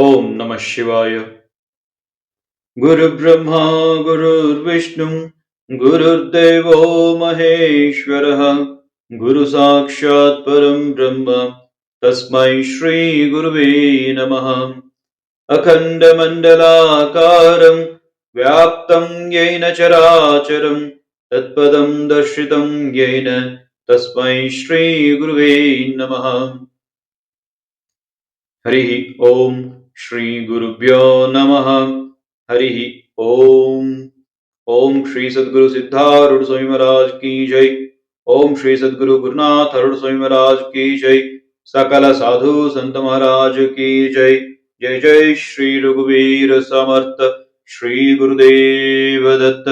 ॐ नमः शिवाय। गुरुब्रह्मा गुरुर्विष्णुम् गुरुर्देवो महेश्वरः गुरुसाक्षात् परं ब्रह्म तस्मै श्रीगुरुवे नमः। अखण्डमण्डलाकारं व्याप्तं येन चराचरं तत्पदं दर्शितं येन तस्मै श्रीगुरुवे नमः। हरिः ओम्। ಗುರುವೇ ನಮಃ ಹರಿ ಓಂ ಶ್ರೀ ಗುರುಭ್ಯೋ ನಮಃ ಹರಿ ಓಂ ಓಂ ಶ್ರೀ ಸದ್ಗುರು ಸಿದ್ಧಾರೂಢ ಸ್ವಾಮಿ ಮಹಾರಾಜ್ ಕಿ ಜೈ ಓಂ ಶ್ರೀ ಸದ್ಗುರು ಗುರುನಾಥ ಅರುಣ ಸ್ವಾಮಿ ಮಹಾರಾಜ್ ಕಿ ಜೈ ಸಕಲ ಸಾಧು ಸಂತ ಮಹಾರಾಜ್ ಕಿ ಜೈ ಜೈ ಜೈ ಶ್ರೀ ರಘುವೀರ ಸಮರ್ಥ ಶ್ರೀ ಗುರುದೇವ ದತ್ತ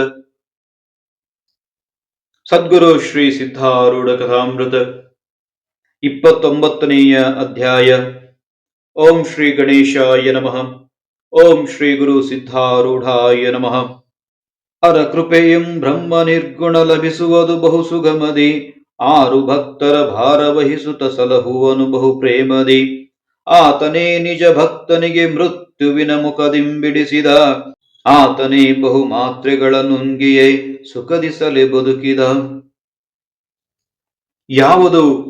ಸದ್ಗುರು ಶ್ರೀ ಸಿದ್ಧಾರೂಢ ಕಥಾಮೃತ ಇಪ್ಪತ್ತೊಂಬತ್ತನೆಯ ಅಧ್ಯಾಯ। ಓಂ ಶ್ರೀ ಗಣೇಶಾಯ ನಮಃ. ಓಂ ಶ್ರೀ ಗುರು ಸಿದ್ಧಾರೂಢಾಯ ನಮಃ. ಅರ ಕೃಪೆಯಂ ಬ್ರಹ್ಮ ನಿರ್ಗುಣ ಲಭಿಸುವುದು ಬಹು ಸುಗಮದಿ. ಆರು ಭಕ್ತರ ಭಾರ ವಹಿಸುತ್ತ ಸಲಹುವನು ಬಹು ಪ್ರೇಮದಿ. ಆತನೇ ನಿಜ ಭಕ್ತನಿಗೆ ಮೃತ್ಯುವಿನ ಮುಖದಿಂಬಿಡಿಸಿದ. ಆತನೇ ಬಹು ಮಾತ್ರೆಗಳ ನುಂಗಿಯೇ ಸುಖದಿಸಲೆ ಬದುಕಿದ. ಯಾವುದು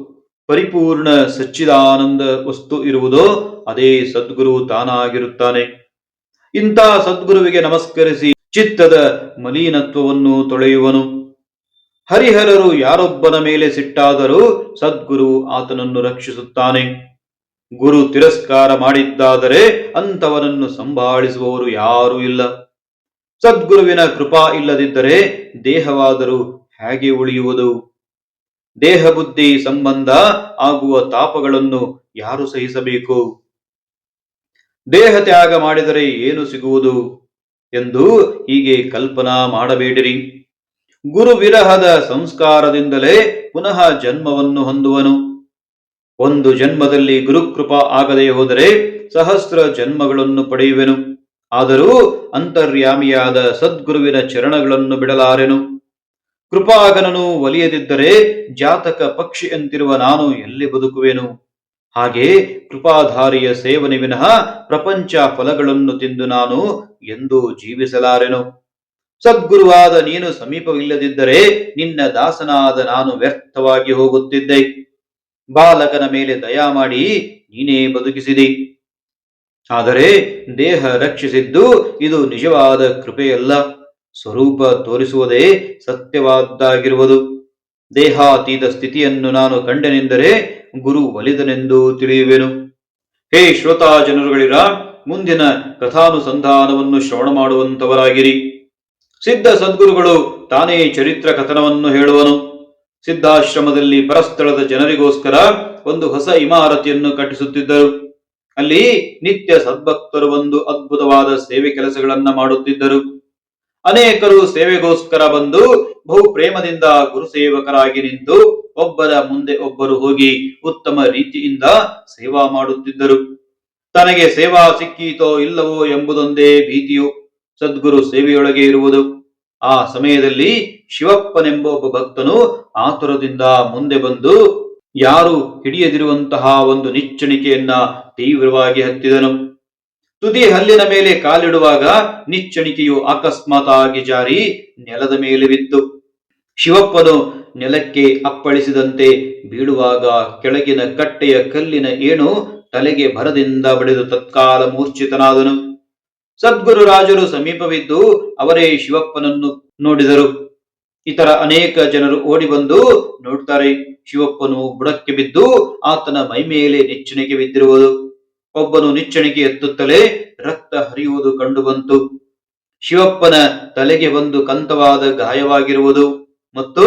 ಪರಿಪೂರ್ಣ ಸಚ್ಚಿದಾನಂದ ವಸ್ತು ಇರುವುದೋ ಅದೇ ಸದ್ಗುರು ತಾನಾಗಿರುತ್ತಾನೆ. ಇಂಥ ಸದ್ಗುರುವಿಗೆ ನಮಸ್ಕರಿಸಿ ಚಿತ್ತದ ಮಲೀನತ್ವವನ್ನು ತೊಳೆಯುವನು. ಹರಿಹರರು ಯಾರೊಬ್ಬನ ಮೇಲೆ ಸಿಟ್ಟಾದರೂ ಸದ್ಗುರು ಆತನನ್ನು ರಕ್ಷಿಸುತ್ತಾನೆ. ಗುರು ತಿರಸ್ಕಾರ ಮಾಡಿದ್ದಾದರೆ ಅಂಥವನನ್ನು ಸಂಭಾಳಿಸುವವರು ಯಾರೂ ಇಲ್ಲ. ಸದ್ಗುರುವಿನ ಕೃಪಾ ಇಲ್ಲದಿದ್ದರೆ ದೇಹವಾದರೂ ಹೇಗೆ ಉಳಿಯುವುದು? ದೇಹ ಬುದ್ಧಿ ಸಂಬಂಧ ಆಗುವ ತಾಪಗಳನ್ನು ಯಾರು ಸಹಿಸಬೇಕು? ದೇಹ ತ್ಯಾಗ ಮಾಡಿದರೆ ಏನು ಸಿಗುವುದು? ಎಂದು ಹೀಗೆ ಕಲ್ಪನಾ ಮಾಡಬೇಡಿರಿ. ಗುರು ವಿರಹದ ಸಂಸ್ಕಾರದಿಂದಲೇ ಪುನಃ ಜನ್ಮವನ್ನು ಹೊಂದುವನು. ಒಂದು ಜನ್ಮದಲ್ಲಿ ಗುರುಕೃಪಾ ಆಗದೆ ಹೋದರೆ ಸಹಸ್ರ ಜನ್ಮಗಳನ್ನು ಪಡೆಯುವೆನು. ಆದರೂ ಅಂತರ್ಯಾಮಿಯಾದ ಸದ್ಗುರುವಿನ ಚರಣಗಳನ್ನು ಬಿಡಲಾರೆನು. ಕೃಪಾಗನನು ಒಲಿಯದಿದ್ದರೆ ಜಾತಕ ಪಕ್ಷಿಯಂತಿರುವ ನಾನು ಎಲ್ಲಿ ಬದುಕುವೆನು? ಹಾಗೆ ಕೃಪಾಧಾರಿಯ ಸೇವನೆ ವಿನಃ ಪ್ರಪಂಚ ಫಲಗಳನ್ನು ತಿಂದು ನಾನು ಎಂದೂ ಜೀವಿಸಲಾರೆನು. ಸದ್ಗುರುವಾದ ನೀನು ಸಮೀಪವಿಲ್ಲದಿದ್ದರೆ ನಿನ್ನ ದಾಸನಾದ ನಾನು ವ್ಯರ್ಥವಾಗಿ ಹೋಗುತ್ತಿದ್ದೆ. ಬಾಲಕನ ಮೇಲೆ ದಯಾ ಮಾಡಿ ನೀನೇ ಬದುಕಿಸಿದಿ. ಆದರೆ ದೇಹ ರಕ್ಷಿಸಿದ್ದು ಇದು ನಿಜವಾದ ಕೃಪೆಯಲ್ಲ. ಸ್ವರೂಪ ತೋರಿಸುವುದೇ ಸತ್ಯವಾದ್ದಾಗಿರುವುದು. ದೇಹಾತೀತ ಸ್ಥಿತಿಯನ್ನು ನಾನು ಕಂಡೆನೆಂದರೆ ಗುರು ಒಲಿದನೆಂದು ತಿಳಿಯುವೆನು. ಹೇ ಶ್ರೋತಾ ಜನರುಗಳಿರ, ಮುಂದಿನ ಕಥಾನುಸಂಧಾನವನ್ನು ಶ್ರವಣ ಮಾಡುವಂತವರಾಗಿರಿ ಸಿದ್ಧ ಸದ್ಗುರುಗಳು ತಾನೇ ಚರಿತ್ರ ಕಥನವನ್ನು ಹೇಳುವನು. ಸಿದ್ಧಾಶ್ರಮದಲ್ಲಿ ಪರಸ್ಥಳದ ಜನರಿಗೋಸ್ಕರ ಒಂದು ಹೊಸ ಇಮಾರತಿಯನ್ನು ಕಟ್ಟಿಸುತ್ತಿದ್ದರು. ಅಲ್ಲಿ ನಿತ್ಯ ಸದ್ಭಕ್ತರು ಒಂದು ಅದ್ಭುತವಾದ ಸೇವೆ ಕೆಲಸಗಳನ್ನ ಮಾಡುತ್ತಿದ್ದರು. ಅನೇಕರು ಸೇವೆಗೋಸ್ಕರ ಬಂದು ಬಹು ಪ್ರೇಮದಿಂದ ಗುರುಸೇವಕರಾಗಿ ನಿಂತು ಒಬ್ಬರ ಮುಂದೆ ಒಬ್ಬರು ಹೋಗಿ ಉತ್ತಮ ರೀತಿಯಿಂದ ಸೇವಾ ಮಾಡುತ್ತಿದ್ದರು. ತನಗೆ ಸೇವಾ ಸಿಕ್ಕೀತೋ ಇಲ್ಲವೋ ಎಂಬುದೊಂದೇ ಭೀತಿಯು ಸದ್ಗುರು ಸೇವೆಯೊಳಗೆ ಇರುವುದು. ಆ ಸಮಯದಲ್ಲಿ ಶಿವಪ್ಪನೆಂಬ ಒಬ್ಬ ಭಕ್ತನು ಆತುರದಿಂದ ಮುಂದೆ ಬಂದು ಯಾರು ಹಿಡಿಯದಿರುವಂತಹ ಒಂದು ನಿಚ್ಚಣಿಕೆಯನ್ನ ತೀವ್ರವಾಗಿ ಹತ್ತಿದನು. ತುದಿ ಹಲ್ಲಿನ ಮೇಲೆ ಕಾಲಿಡುವಾಗ ನಿಚ್ಚಣಿಕೆಯು ಅಕಸ್ಮಾತ್ ಆಗಿ ಜಾರಿ ನೆಲದ ಮೇಲೆ ಬಿತ್ತು. ಶಿವಪ್ಪನು ನೆಲಕ್ಕೆ ಅಪ್ಪಳಿಸಿದಂತೆ ಬೀಳುವಾಗ ಕೆಳಗಿನ ಕಟ್ಟೆಯ ಕಲ್ಲಿನ ಏಣು ತಲೆಗೆ ಭರದಿಂದ ಬಡಿದು ತತ್ಕಾಲ ಮೂರ್ಛಿತನಾದನು. ಸದ್ಗುರು ರಾಜರು ಸಮೀಪವಿದ್ದು ಅವರೇ ಶಿವಪ್ಪನನ್ನು ನೋಡಿದರು. ಇತರ ಅನೇಕ ಜನರು ಓಡಿ ಬಂದು ನೋಡ್ತಾರೆ. ಶಿವಪ್ಪನು ಬುಡಕ್ಕೆ ಬಿದ್ದು ಆತನ ಮೈ ಮೇಲೆ ನೆಚ್ಚಿನಿಗೆ ಬಿದ್ದಿರುವುದು. ಒಬ್ಬನು ನಿಚ್ಚಣಿಕೆ ಎತ್ತುತ್ತಲೇ ರಕ್ತ ಹರಿಯುವುದು ಕಂಡುಬಂತು. ಶಿವಪ್ಪನ ತಲೆಗೆ ಒಂದು ಕಂತವಾದ ಗಾಯವಾಗಿರುವುದು ಮತ್ತು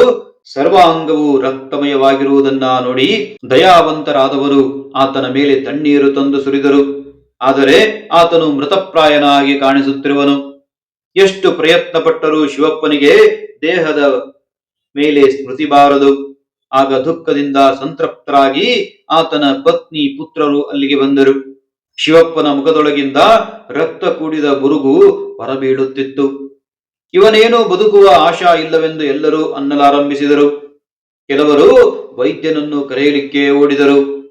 ಸರ್ವಾಂಗವು ರಕ್ತಮಯವಾಗಿರುವುದನ್ನ ನೋಡಿ ದಯಾವಂತರಾದವರು ಆತನ ಮೇಲೆ ತಣ್ಣೀರು ತಂದು ಸುರಿದರು. ಆದರೆ ಆತನು ಮೃತಪ್ರಾಯನಾಗಿ ಕಾಣಿಸುತ್ತಿರುವನು. ಎಷ್ಟು ಪ್ರಯತ್ನ ಪಟ್ಟರೂ ಶಿವಪ್ಪನಿಗೆ ದೇಹದ ಮೇಲೆ ಸ್ಮೃತಿ ಬಾರದು. ಆಗ ದುಃಖದಿಂದ ಸಂತೃಪ್ತರಾಗಿ ಆತನ ಪತ್ನಿ ಪುತ್ರರು ಅಲ್ಲಿಗೆ ಬಂದರು. ಶಿವಪ್ಪನ ಮುಖದೊಳಗಿಂದ ರಕ್ತ ಕೂಡಿದ ಬುರುಗು ಹೊರಬೀಳುತ್ತಿತ್ತು. ಇವನೇನು ಬದುಕುವ ಆಶಾ ಇಲ್ಲವೆಂದು ಎಲ್ಲರೂ ಅನ್ನಲಾರಂಭಿಸಿದರು. ಕೆಲವರು ವೈದ್ಯನನ್ನು ಕರೆಯಲಿಕ್ಕೆ ಓಡಿದರು.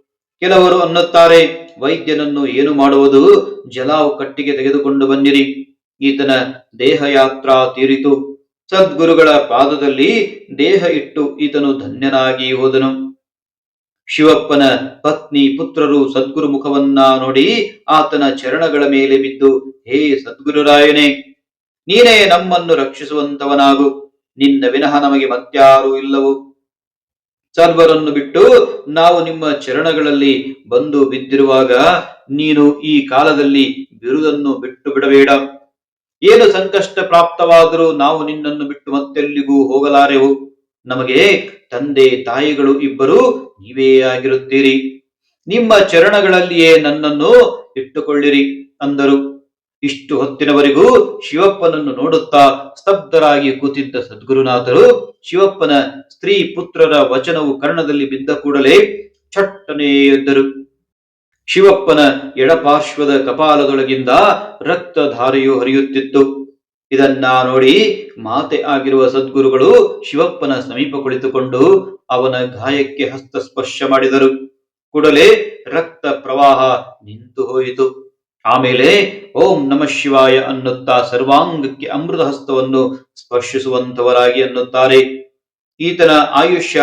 ಕೆಲವರು ಅನ್ನುತ್ತಾರೆ, ವೈದ್ಯನನ್ನು ಏನು ಮಾಡುವುದು? ಜಲಾವು ಕಟ್ಟಿಗೆ ತೆಗೆದುಕೊಂಡು ಬಂದಿರಿ ಈತನ ದೇಹಯಾತ್ರಾ ತೀರಿತು. ಸದ್ಗುರುಗಳ ಪಾದದಲ್ಲಿ ದೇಹ ಇಟ್ಟು ಈತನು ಧನ್ಯನಾಗಿ ಹೋದನು. ಶಿವಪ್ಪನ ಪತ್ನಿ ಪುತ್ರರು ಸದ್ಗುರು ಮುಖವನ್ನ ನೋಡಿ ಆತನ ಚರಣಗಳ ಮೇಲೆ ಬಿದ್ದು, ಹೇ ಸದ್ಗುರುರಾಯನೇ, ನೀನೇ ನಮ್ಮನ್ನು ರಕ್ಷಿಸುವಂತವನಾಗು. ನಿನ್ನ ವಿನಃ ನಮಗೆ ಮತ್ಯಾರೂ ಇಲ್ಲವು. ಸರ್ವರನ್ನು ಬಿಟ್ಟು ನಾವು ನಿಮ್ಮ ಚರಣಗಳಲ್ಲಿ ಬಂದು ಬಿದ್ದಿರುವಾಗ ನೀನು ಈ ಕಾಲದಲ್ಲಿ ಬಿರುದನ್ನು ಬಿಟ್ಟು ಬಿಡಬೇಡ. ಏನು ಸಂಕಷ್ಟ ಪ್ರಾಪ್ತವಾದರೂ ನಾವು ನಿನ್ನನ್ನು ಬಿಟ್ಟು ಮತ್ತೆಲ್ಲಿಗೂ ಹೋಗಲಾರೆವು. ನಮಗೆ ತಂದೆ ತಾಯಿಗಳು ಇಬ್ಬರು ನೀವೇ ಆಗಿರುತ್ತೀರಿ. ನಿಮ್ಮ ಚರಣಗಳಲ್ಲಿಯೇ ನನ್ನನ್ನು ಇಟ್ಟುಕೊಳ್ಳಿರಿ ಅಂದರು. ಇಷ್ಟು ಹೊತ್ತಿನವರೆಗೂ ಶಿವಪ್ಪನನ್ನು ನೋಡುತ್ತಾ ಸ್ತಬ್ಧರಾಗಿ ಕೂತಿದ್ದ ಸದ್ಗುರುನಾಥರು ಶಿವಪ್ಪನ ಸ್ತ್ರೀ ಪುತ್ರರ ವಚನವು ಕರ್ಣದಲ್ಲಿ ಬಿದ್ದ ಕೂಡಲೇ ಚಟ್ಟನೆ ಎದ್ದರು. ಶಿವಪ್ಪನ ಎಡಪಾರ್ಶ್ವದ ಕಪಾಲದೊಳಗಿಂದ ರಕ್ತಧಾರೆಯು ಹರಿಯುತ್ತಿತ್ತು. ಇದನ್ನ ನೋಡಿ ಮಾತೆ ಆಗಿರುವ ಸದ್ಗುರುಗಳು ಶಿವಪ್ಪನ ಸಮೀಪ ಕುಳಿತುಕೊಂಡು ಅವನ ಗಾಯಕ್ಕೆ ಹಸ್ತಸ್ಪರ್ಶ ಮಾಡಿದರು. ಕೂಡಲೇ ರಕ್ತ ಪ್ರವಾಹ ನಿಂತು ಹೋಯಿತು. ಆಮೇಲೆ ಓಂ ನಮಃ ಶಿವಾಯ ಅನ್ನುತ್ತಾ ಸರ್ವಾಂಗಕ್ಕೆ ಅಮೃತ ಹಸ್ತವನ್ನು ಸ್ಪರ್ಶಿಸುವಂತವರಾಗಿ ಅನ್ನುತ್ತಾರೆ. ಈತನ ಆಯುಷ್ಯ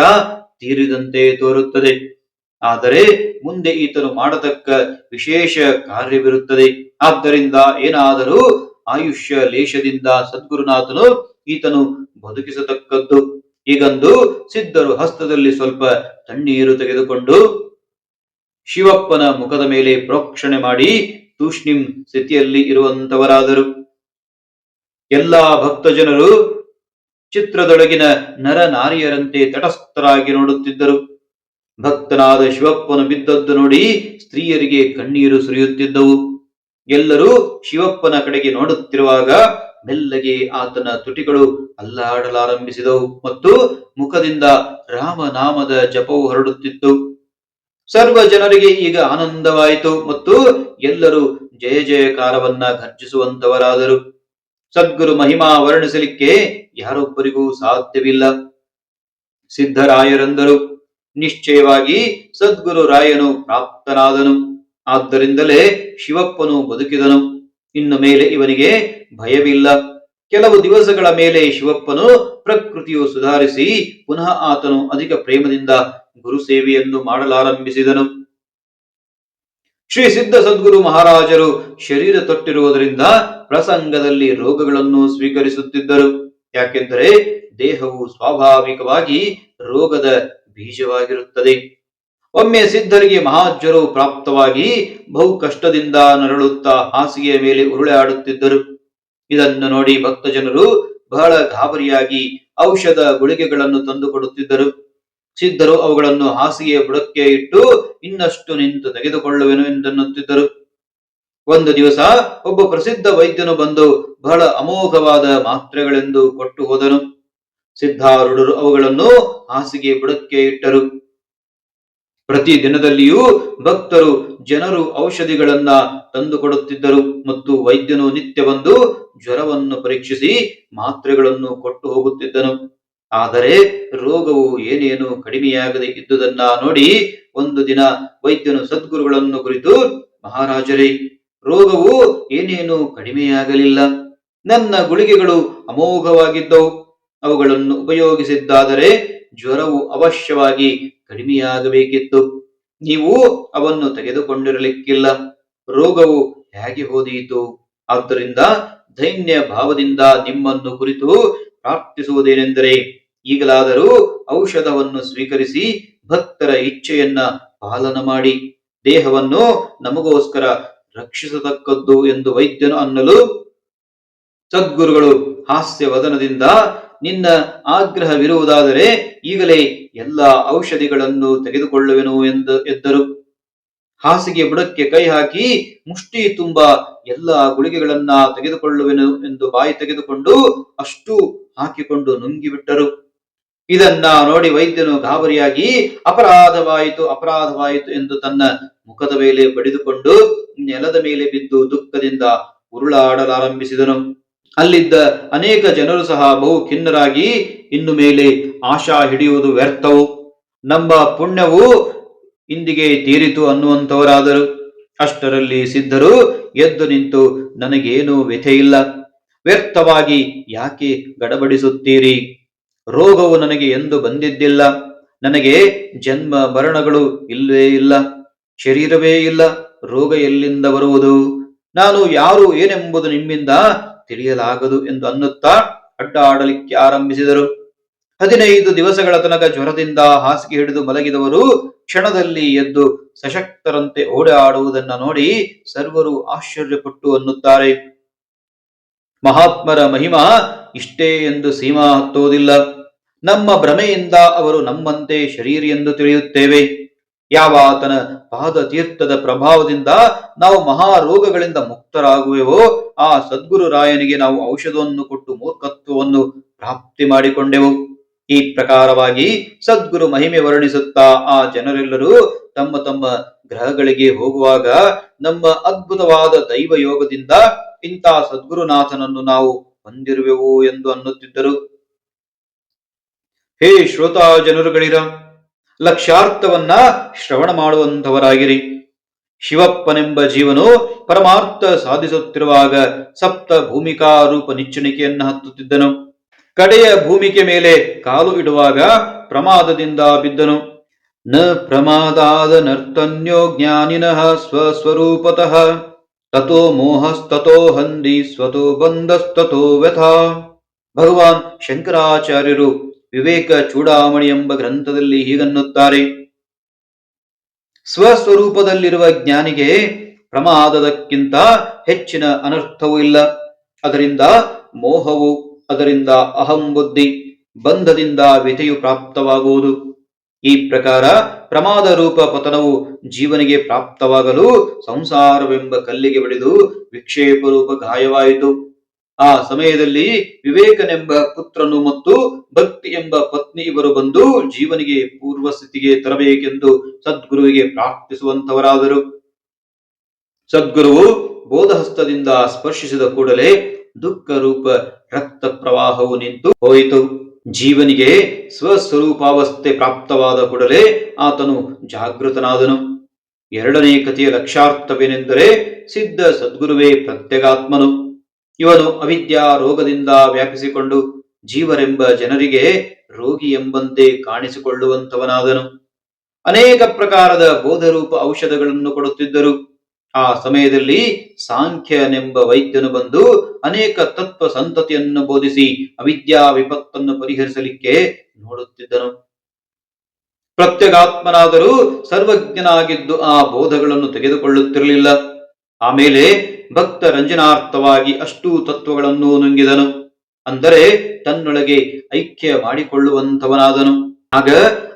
ತೀರಿದಂತೆ ತೋರುತ್ತದೆ. ಆದರೆ ಮುಂದೆ ಈತನು ಮಾಡತಕ್ಕ ವಿಶೇಷ ಕಾರ್ಯವಿರುತ್ತದೆ. ಆದ್ದರಿಂದ ಏನಾದರೂ ಆಯುಷ್ಯ ಲೇಷದಿಂದ ಸದ್ಗುರುನಾಥನು ಈತನು ಬದುಕಿಸತಕ್ಕದ್ದು. ಈಗಂದು ಸಿದ್ಧರು ಹಸ್ತದಲ್ಲಿ ಸ್ವಲ್ಪ ತಣ್ಣೀರು ತೆಗೆದುಕೊಂಡು ಶಿವಪ್ಪನ ಮುಖದ ಮೇಲೆ ಪ್ರೋಕ್ಷಣೆ ಮಾಡಿ ತೂಷ್ಣಿಂ ಸ್ಥಿತಿಯಲ್ಲಿ ಇರುವಂತವರಾದರು. ಎಲ್ಲಾ ಭಕ್ತ ಜನರು ಚಿತ್ರದೊಳಗಿನ ನರ ನಾರಿಯರಂತೆ ತಟಸ್ಥರಾಗಿ ನೋಡುತ್ತಿದ್ದರು. ಭಕ್ತನಾದ ಶಿವಪ್ಪನು ಬಿದ್ದದ್ದು ನೋಡಿ ಸ್ತ್ರೀಯರಿಗೆ ಕಣ್ಣೀರು ಸುರಿಯುತ್ತಿದ್ದವು. ಎಲ್ಲರೂ ಶಿವಪ್ಪನ ಕಡೆಗೆ ನೋಡುತ್ತಿರುವಾಗ ಮೆಲ್ಲಗೆ ಆತನ ತುಟಿಗಳು ಅಲ್ಲಾಡಲಾರಂಭಿಸಿದವು ಮತ್ತು ಮುಖದಿಂದ ರಾಮನಾಮದ ಜಪವು ಹೊರಡುತ್ತಿತ್ತು. ಸರ್ವ ಜನರಿಗೆ ಈಗ ಆನಂದವಾಯಿತು ಮತ್ತು ಎಲ್ಲರೂ ಜಯ ಜಯಕಾರವನ್ನ ಘರ್ಜಿಸುವಂತವರಾದರು. ಸದ್ಗುರು ಮಹಿಮಾ ವರ್ಣಿಸಲಿಕ್ಕೆ ಯಾರೊಬ್ಬರಿಗೂ ಸಾಧ್ಯವಿಲ್ಲ. ಸಿದ್ಧರಾಯರೆಂದರು. ನಿಶ್ಚಯವಾಗಿ ಸದ್ಗುರು ರಾಯನು ಪ್ರಾಪ್ತನಾದನು. ಆದ್ದರಿಂದಲೇ ಶಿವಪ್ಪನು ಬದುಕಿದನು. ಇನ್ನು ಮೇಲೆ ಇವನಿಗೆ ಭಯವಿಲ್ಲ. ಕೆಲವು ದಿವಸಗಳ ಮೇಲೆ ಶಿವಪ್ಪನು ಪ್ರಕೃತಿಯು ಸುಧಾರಿಸಿ ಪುನಃ ಆತನು ಅಧಿಕ ಪ್ರೇಮದಿಂದ ಗುರು ಸೇವೆಯನ್ನು ಮಾಡಲಾರಂಭಿಸಿದನು. ಶ್ರೀ ಸಿದ್ಧ ಸದ್ಗುರು ಮಹಾರಾಜರು ಶರೀರ ತೊಟ್ಟಿರುವುದರಿಂದ ಪ್ರಸಂಗದಲ್ಲಿ ರೋಗಗಳನ್ನು ಸ್ವೀಕರಿಸುತ್ತಿದ್ದರು. ಯಾಕೆಂದರೆ ದೇಹವು ಸ್ವಾಭಾವಿಕವಾಗಿ ರೋಗದ ಬೀಜವಾಗಿರುತ್ತದೆ. ಒಮ್ಮೆ ಸಿದ್ಧರಿಗೆ ಮಹಾಜ್ವರವು ಪ್ರಾಪ್ತವಾಗಿ ಬಹು ಕಷ್ಟದಿಂದ ನರಳುತ್ತಾ ಹಾಸಿಗೆಯ ಮೇಲೆ ಉರುಳೆ ಆಡುತ್ತಿದ್ದರು ಇದನ್ನು ನೋಡಿ ಭಕ್ತ ಜನರು ಬಹಳ ಗಾಬರಿಯಾಗಿ ಔಷಧ ಗುಳಿಗೆಗಳನ್ನು ತಂದುಕೊಡುತ್ತಿದ್ದರು ಸಿದ್ಧರು ಅವುಗಳನ್ನು ಹಾಸಿಗೆಯ ಬುಡಕ್ಕೆ ಇಟ್ಟು ಇನ್ನಷ್ಟು ನಿಂತು ತೆಗೆದುಕೊಳ್ಳುವೆನು ಎಂದನ್ನುತ್ತಿದ್ದರು. ಒಂದು ದಿವಸ ಒಬ್ಬ ಪ್ರಸಿದ್ಧ ವೈದ್ಯನು ಬಂದು ಬಹಳ ಅಮೋಘವಾದ ಮಾತ್ರೆಗಳೆಂದು ಕೊಟ್ಟು ಹೋದನು. ಸಿದ್ಧಾರೂಢರು ಅವುಗಳನ್ನು ಹಾಸಿಗೆ ಬುಡಕ್ಕೆ ಇಟ್ಟರು. ಪ್ರತಿ ದಿನದಲ್ಲಿಯೂ ಭಕ್ತರು ಜನರು ಔಷಧಿಗಳನ್ನ ತಂದುಕೊಡುತ್ತಿದ್ದರು ಮತ್ತು ವೈದ್ಯನು ನಿತ್ಯ ಬಂದು ಜ್ವರವನ್ನು ಪರೀಕ್ಷಿಸಿ ಮಾತ್ರೆಗಳನ್ನು ಕೊಟ್ಟು ಹೋಗುತ್ತಿದ್ದನು. ಆದರೆ ರೋಗವು ಏನೇನು ಕಡಿಮೆಯಾಗದೆ ಇದ್ದುದನ್ನ ನೋಡಿ ಒಂದು ದಿನ ವೈದ್ಯನು ಸದ್ಗುರುಗಳನ್ನು ಕುರಿತು, ಮಹಾರಾಜರೇ, ರೋಗವು ಏನೇನು ಕಡಿಮೆಯಾಗಲಿಲ್ಲ. ನನ್ನ ಗುಳಿಗೆಗಳು ಅಮೋಘವಾಗಿದ್ದವು. ಅವುಗಳನ್ನು ಉಪಯೋಗಿಸಿದ್ದಾದರೆ ಜ್ವರವು ಅವಶ್ಯವಾಗಿ ಕಡಿಮೆಯಾಗಬೇಕಿತ್ತು. ನೀವು ಅವನ್ನು ತೆಗೆದುಕೊಂಡಿರಲಿಕ್ಕಿಲ್ಲ. ರೋಗವು ಹೇಗೆ ಹೋದೀತು? ಆದ್ದರಿಂದ ಧೈನ್ಯ ಭಾವದಿಂದ ನಿಮ್ಮನ್ನು ಕುರಿತು ಪ್ರಾರ್ಥಿಸುವುದೇನೆಂದರೆ, ಈಗಲಾದರೂ ಔಷಧವನ್ನು ಸ್ವೀಕರಿಸಿ ಭಕ್ತರ ಇಚ್ಛೆಯನ್ನ ಪಾಲನ ಮಾಡಿ. ದೇಹವನ್ನು ನಮಗೋಸ್ಕರ ರಕ್ಷಿಸತಕ್ಕದ್ದು ಎಂದು ವೈದ್ಯನು ಅನ್ನಲು, ಸದ್ಗುರುಗಳು ಹಾಸ್ಯ ವದನದಿಂದ ನಿನ್ನ ಆಗ್ರಹವಿರುವುದಾದರೆ ಈಗಲೇ ಎಲ್ಲ ಔಷಧಿಗಳನ್ನು ತೆಗೆದುಕೊಳ್ಳುವೆನು ಎಂದು ಎದ್ದರು. ಹಾಸಿಗೆ ಬುಡಕ್ಕೆ ಕೈ ಹಾಕಿ ಮುಷ್ಟಿ ತುಂಬ ಎಲ್ಲ ಗುಳಿಗೆಗಳನ್ನ ತೆಗೆದುಕೊಳ್ಳುವೆನು ಎಂದು ಬಾಯಿ ತೆಗೆದುಕೊಂಡು ಅಷ್ಟು ಹಾಕಿಕೊಂಡು ನುಂಗಿಬಿಟ್ಟರು. ಇದನ್ನ ನೋಡಿ ವೈದ್ಯನು ಗಾಬರಿಯಾಗಿ, ಅಪರಾಧವಾಯಿತು ಅಪರಾಧವಾಯಿತು ಎಂದು ತನ್ನ ಮುಖದ ಮೇಲೆ ಬಡಿದುಕೊಂಡು ನೆಲದ ಮೇಲೆ ಬಿದ್ದು ದುಃಖದಿಂದ ಉರುಳಾಡಲಾರಂಭಿಸಿದನು. ಅಲ್ಲಿದ್ದ ಅನೇಕ ಜನರು ಸಹ ಬಹು ಖಿನ್ನರಾಗಿ ಇನ್ನು ಮೇಲೆ ಆಶಾ ಹಿಡಿಯುವುದು ವ್ಯರ್ಥವು. ನಮ್ಮ ಪುಣ್ಯವು ಇಂದಿಗೆ ತೀರಿತು ಅನ್ನುವಂಥವರಾದರು. ಅಷ್ಟರಲ್ಲಿ ಸಿದ್ಧರು ಎದ್ದು ನಿಂತು, ನನಗೇನು ವ್ಯಥೆ ಇಲ್ಲ. ವ್ಯರ್ಥವಾಗಿ ಯಾಕೆ ಗಡಬಡಿಸುತ್ತೀರಿ? ರೋಗವು ನನಗೆ ಎಂದು ಬಂದಿದ್ದಿಲ್ಲ. ನನಗೆ ಜನ್ಮ ಮರಣಗಳು ಇಲ್ಲವೇ ಇಲ್ಲ. ಶರೀರವೇ ಇಲ್ಲ. ರೋಗ ಎಲ್ಲಿಂದ ಬರುವುದು? ನಾನು ಯಾರು ಏನೆಂಬುದು ನಿಮ್ಮಿಂದ ತಿಳಿಯಲಾಗದು ಎಂದು ಅನ್ನುತ್ತಾ ಅಡ್ಡಾಡಲಿಕ್ಕೆ ಆರಂಭಿಸಿದರು. ಹದಿನೈದು ದಿವಸಗಳ ತನಕ ಜ್ವರದಿಂದ ಹಾಸಿಗೆ ಹಿಡಿದು ಮಲಗಿದವರು ಕ್ಷಣದಲ್ಲಿ ಎದ್ದು ಸಶಕ್ತರಂತೆ ಓಡಾಡುವುದನ್ನು ನೋಡಿ ಸರ್ವರು ಆಶ್ಚರ್ಯಪಟ್ಟು ಅನ್ನುತ್ತಾರೆ. ಮಹಾತ್ಮರ ಮಹಿಮಾ ಇಷ್ಟೇ ಎಂದು ಸೀಮಾ ಹತ್ತುವುದಿಲ್ಲ. ನಮ್ಮ ಭ್ರಮೆಯಿಂದ ಅವರು ನಮ್ಮಂತೆ ಶರೀರಿ ಎಂದು ತಿಳಿಯುತ್ತೇವೆ. ಯಾವಾತನ ಪಾದ ತೀರ್ಥದ ಪ್ರಭಾವದಿಂದ ನಾವು ಮಹಾರೋಗಗಳಿಂದ ಮುಕ್ತರಾಗುವೆವೋ, ಆ ಸದ್ಗುರು ರಾಯನಿಗೆ ನಾವು ಔಷಧವನ್ನು ಕೊಟ್ಟು ಮೂರ್ಖತ್ವವನ್ನು ಪ್ರಾಪ್ತಿ ಮಾಡಿಕೊಂಡೆವು. ಈ ಪ್ರಕಾರವಾಗಿ ಸದ್ಗುರು ಮಹಿಮೆ ವರ್ಣಿಸುತ್ತಾ ಆ ಜನರೆಲ್ಲರೂ ತಮ್ಮ ತಮ್ಮ ಗ್ರಹಗಳಿಗೆ ಹೋಗುವಾಗ ನಮ್ಮ ಅದ್ಭುತವಾದ ದೈವ ಯೋಗದಿಂದ ಇಂಥ ಸದ್ಗುರುನಾಥನನ್ನು ನಾವು ಹೊಂದಿರುವೆವು ಎಂದು ಅನ್ನುತ್ತಿದ್ದರು. ಹೇ ಶ್ರೋತಾ ಜನರುಗಳಿರ ಲಕ್ಷ್ಯಾರ್ಥವನ್ನ ಶ್ರವಣ ಮಾಡುವಂಥವರಾಗಿರಿ. ಶಿವಪ್ಪನೆಂಬ ಜೀವನು ಪರಮಾರ್ಥ ಸಾಧಿಸುತ್ತಿರುವಾಗ ಸಪ್ತ ಭೂಮಿಕಾ ರೂಪ ನಿಚ್ಚಣಿಕೆಯನ್ನು ಹತ್ತುತ್ತಿದ್ದನು. ಕಡೆಯ ಭೂಮಿಕೆ ಮೇಲೆ ಕಾಲು ಇಡುವಾಗ ಪ್ರಮಾದದಿಂದ ಬಿದ್ದನು. ನ ಪ್ರಮಾದಾದ ನರ್ತನ್ಯೋ ಜ್ಞಾನಿನಃ ಸ್ವಸ್ವರೂಪತಃ. ತಥೋ ಮೋಹಸ್ತತೋ ಹಂದಿ ಸ್ವತೋ ಬಂಧಸ್ತತೋ ವ್ಯಥಾ. ಭಗವಾನ್ ಶಂಕರಾಚಾರ್ಯರು ವಿವೇಕ ಚೂಡಾಮಣಿ ಎಂಬ ಗ್ರಂಥದಲ್ಲಿ ಹೀಗನ್ನುತ್ತಾರೆ. ಸ್ವಸ್ವರೂಪದಲ್ಲಿರುವ ಜ್ಞಾನಿಗೆ ಪ್ರಮಾದದಕ್ಕಿಂತ ಹೆಚ್ಚಿನ ಅನರ್ಥವೂ ಇಲ್ಲ. ಅದರಿಂದ ಮೋಹವು, ಅದರಿಂದ ಅಹಂ ಬುದ್ಧಿ, ಬಂಧದಿಂದ ವ್ಯಥೆಯು ಪ್ರಾಪ್ತವಾಗುವುದು. ಈ ಪ್ರಕಾರ ಪ್ರಮಾದ ರೂಪ ಪತನವು ಜೀವನಿಗೆ ಪ್ರಾಪ್ತವಾಗಲು ಸಂಸಾರವೆಂಬ ಕಲ್ಲಿಗೆ ಬಡಿದು ವಿಕ್ಷೇಪ ರೂಪ ಗಾಯವಾಯಿತು. ಆ ಸಮಯದಲ್ಲಿ ವಿವೇಕನೆಂಬ ಪುತ್ರನು ಮತ್ತು ಭಕ್ತಿ ಎಂಬ ಪತ್ನಿ ಇವರು ಬಂದು ಜೀವನಿಗೆ ಪೂರ್ವ ಸ್ಥಿತಿಗೆ ತರಬೇಕೆಂದು ಸದ್ಗುರುವಿಗೆ ಪ್ರಾರ್ಥಿಸುವಂತವರಾದರು ಸದ್ಗುರುವು ಬೋಧಹಸ್ತದಿಂದ ಸ್ಪರ್ಶಿಸಿದ ಕೂಡಲೇ ದುಃಖ ರೂಪ ರಕ್ತ ಪ್ರವಾಹವು ನಿಂತು ಹೋಯಿತು. ಜೀವನಿಗೆ ಸ್ವಸ್ವರೂಪಾವಸ್ಥೆ ಪ್ರಾಪ್ತವಾದ ಕೂಡಲೇ ಆತನು ಜಾಗೃತನಾದನು. ಎರಡನೇ ಕಥೆಯ ಲಕ್ಷ್ಯಾರ್ಥವೇನೆಂದರೆ ಸಿದ್ಧ ಸದ್ಗುರುವೇ ಪ್ರತ್ಯಗಾತ್ಮನು. ಇವನು ಅವಿದ್ಯಾ ರೋಗದಿಂದ ವ್ಯಾಪಿಸಿಕೊಂಡು ಜೀವರೆಂಬ ಜನರಿಗೆ ರೋಗಿ ಎಂಬಂತೆ ಕಾಣಿಸಿಕೊಳ್ಳುವಂತವನಾದನು ಅನೇಕ ಪ್ರಕಾರದ ಬೋಧರೂಪ ಔಷಧಗಳನ್ನು ಕೊಡುತ್ತಿದ್ದರು. ಆ ಸಮಯದಲ್ಲಿ ಸಾಂಖ್ಯನೆಂಬ ವೈದ್ಯನು ಬಂದು ಅನೇಕ ತತ್ವ ಸಂತತಿಯನ್ನು ಬೋಧಿಸಿ ಅವಿದ್ಯಾ ವಿಪತ್ತನ್ನು ಪರಿಹರಿಸಲಿಕ್ಕೆ ನೋಡುತ್ತಿದ್ದನು. ಪ್ರತ್ಯಗಾತ್ಮನಾದರೂ ಸರ್ವಜ್ಞನಾಗಿದ್ದು ಆ ಬೋಧಗಳನ್ನು ತೆಗೆದುಕೊಳ್ಳುತ್ತಿರಲಿಲ್ಲ. ಆಮೇಲೆ ಭಕ್ತ ರಂಜನಾರ್ಥವಾಗಿ ಅಷ್ಟೂ ತತ್ವಗಳನ್ನು ನುಂಗಿದನು. ಅಂದರೆ ತನ್ನೊಳಗೆ ಐಕ್ಯ ಮಾಡಿಕೊಳ್ಳುವಂತವನಾದನು ಆಗ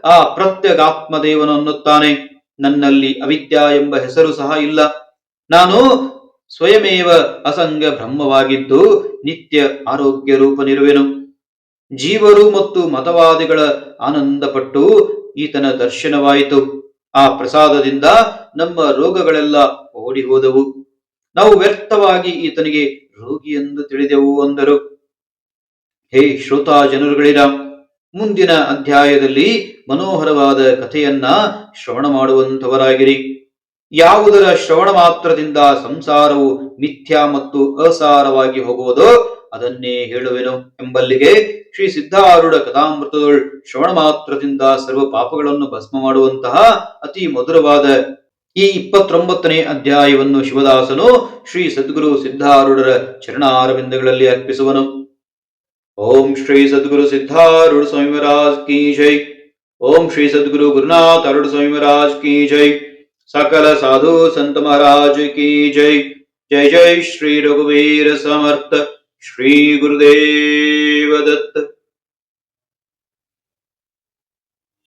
ಆ ಪ್ರತ್ಯಗಾತ್ಮ ದೇವನು ಅನ್ನುತ್ತಾನೆ, ನನ್ನಲ್ಲಿ ಅವಿದ್ಯಾ ಎಂಬ ಹೆಸರು ಸಹ ಇಲ್ಲ. ನಾನು ಸ್ವಯಮೇವ ಅಸಂಗ ಬ್ರಹ್ಮವಾಗಿದ್ದು ನಿತ್ಯ ಆರೋಗ್ಯ ರೂಪನಿರುವೆನು. ಜೀವರು ಮತ್ತು ಮತವಾದಿಗಳ ಆನಂದಪಟ್ಟು ಈತನ ದರ್ಶನವಾಯಿತು. ಆ ಪ್ರಸಾದದಿಂದ ನಮ್ಮ ರೋಗಗಳೆಲ್ಲ ಓಡಿ ಹೋದವು ನಾವು ವ್ಯರ್ಥವಾಗಿ ಈತನಿಗೆ ರೋಗಿ ಎಂದು ತಿಳಿದೆವು ಅಂದರು. ಹೇ ಶ್ರೋತಾ ಜನರುಗಳಿರ ಮುಂದಿನ ಅಧ್ಯಾಯದಲ್ಲಿ ಮನೋಹರವಾದ ಕಥೆಯನ್ನ ಶ್ರವಣ ಮಾಡುವಂತವರಾಗಿರಿ ಯಾವುದರ ಶ್ರವಣ ಮಾತ್ರದಿಂದ ಸಂಸಾರವು ಮಿಥ್ಯಾ ಮತ್ತು ಅಸಾರವಾಗಿ ಹೋಗುವುದೋ ಅದನ್ನೇ ಹೇಳುವೆನು ಎಂಬಲ್ಲಿಗೆ ಶ್ರೀ ಸಿದ್ಧಾರೂಢ ಕಥಾಮೃತದೊಳ್ ಶ್ರವಣ ಮಾತ್ರದಿಂದ ಸರ್ವ ಪಾಪಗಳನ್ನು ಭಸ್ಮ ಮಾಡುವಂತಹ ಅತಿ ಮಧುರವಾದ ಈ ಇಪ್ಪತ್ತೊಂಬತ್ತನೇ ಅಧ್ಯಾಯವನ್ನು ಶಿವದಾಸನು ಶ್ರೀ ಸದ್ಗುರು ಸಿದ್ಧಾರೂಢರ ಚರಣಾರವಿಂದಗಳಲ್ಲಿ ಅರ್ಪಿಸುವನು. ಓಂ ಶ್ರೀ ಸದ್ಗುರು ಸಿದ್ಧಾರೂಢ ಸ್ವಾಮಿ ಮಹಾರಾಜ್ ಕಿ ಜೈ. ಓಂ ಶ್ರೀ ಸದ್ಗುರು ಗುರುನಾಥ ಅರುಣ ಸ್ವಾಮಿ ಮಹಾರಾಜ್ ಕಿ ಜೈ. ಸಕಲ ಸಾಧು ಸಂತ ಮಹಾರಾಜ್ ಕಿ ಜೈ. ಜೈ ಜೈ ಶ್ರೀ ರಘುವೀರ ಸಮರ್ಥ ಶ್ರೀ ಗುರುದೇವ ದತ್ತ.